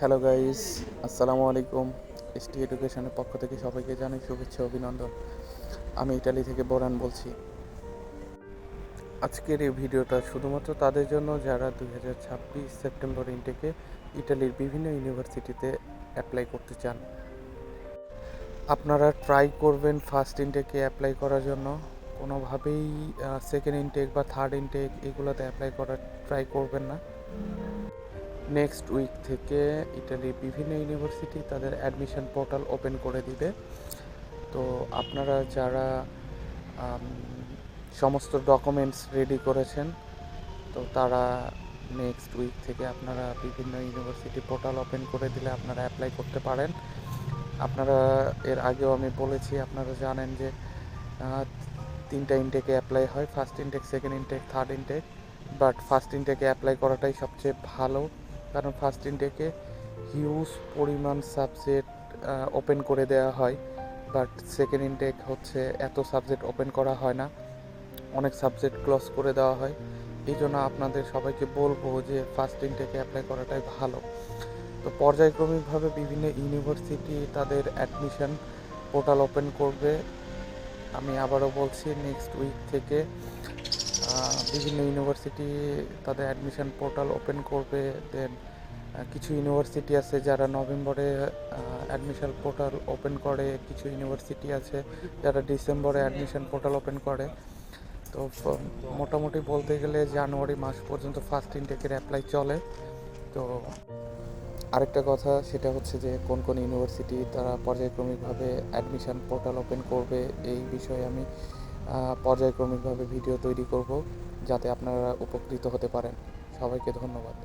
Hello guys আসসালামু আলাইকুম ST এডুকেশনের পক্ষ থেকে সবাইকে জানাই শুভেচ্ছা, অভিনন্দন। আমি ইটালি থেকে বোরান বলছি। আজকের এই ভিডিওটা শুধুমাত্র তাদের জন্য, যারা দুই হাজার ছাব্বিশ সেপ্টেম্বর ইনটেকে ইটালির বিভিন্ন ইউনিভার্সিটিতে অ্যাপ্লাই করতে চান। আপনারা ট্রাই করবেন ফার্স্ট ইনটেকে অ্যাপ্লাই করার জন্য। কোনোভাবেই সেকেন্ড ইনটেক বা থার্ড ইনটেক এগুলোতে অ্যাপ্লাই করার ট্রাই করবেন না। নেক্সট উইক থেকে ইটালির বিভিন্ন ইউনিভার্সিটি তাদের অ্যাডমিশন পোর্টাল ওপেন করে দিবে। তো আপনারা যারা সমস্ত ডকুমেন্টস রেডি করেছেন, তো তারা নেক্সট উইক থেকে আপনারা বিভিন্ন ইউনিভার্সিটি পোর্টাল ওপেন করে দিলে আপনারা অ্যাপ্লাই করতে পারেন। আপনারা, এর আগেও আমি বলেছি, আপনারা জানেন যে তিনটা ইনটেকে অ্যাপ্লাই হয়। First intake second intake third intake but first ইনটেকে apply করাটাই সবচেয়ে ভালো। কারণ ফার্স্ট ইনটেকে হিউজ পরিমাণ সাবজেক্ট ওপেন করে দেওয়া হয়। বাট সেকেন্ড ইনটেক হচ্ছে এত সাবজেক্ট ওপেন করা হয় না। অনেক সাবজেক্ট ক্লোজ করে দেওয়া হয়। এই জন্য আপনাদের সবাইকে বলব যে ফার্স্ট ইনটেকে অ্যাপ্লাই করাটাই ভালো। তো পর্যায়ক্রমিকভাবে বিভিন্ন ইউনিভার্সিটি তাদের অ্যাডমিশন পোর্টাল ওপেন করবে। আমি আবারও বলছি নেক্সট উইক থেকে বিভিন্ন ইউনিভার্সিটি তাদের অ্যাডমিশন পোর্টাল ওপেন করবে দেন কিছু ইউনিভার্সিটি আছে যারা নভেম্বরে অ্যাডমিশন পোর্টাল ওপেন করে, কিছু ইউনিভার্সিটি আছে যারা ডিসেম্বরে অ্যাডমিশন পোর্টাল ওপেন করে। তো মোটামুটি বলতে গেলে জানুয়ারি মাস পর্যন্ত ফার্স্ট ইনটেকের অ্যাপ্লাই চলে। তো, আরেকটা কথা সেটা হচ্ছে যে কোন কোন ইউনিভার্সিটি তারা পর্যায়ক্রমিকভাবে অ্যাডমিশন পোর্টাল ওপেন করবে, এই বিষয়ে আমি পর্যায়ক্রমিকভাবে ভিডিও তৈরি করব যাতে আপনারা উপকৃত হতে পারেন। সবাইকে ধন্যবাদ।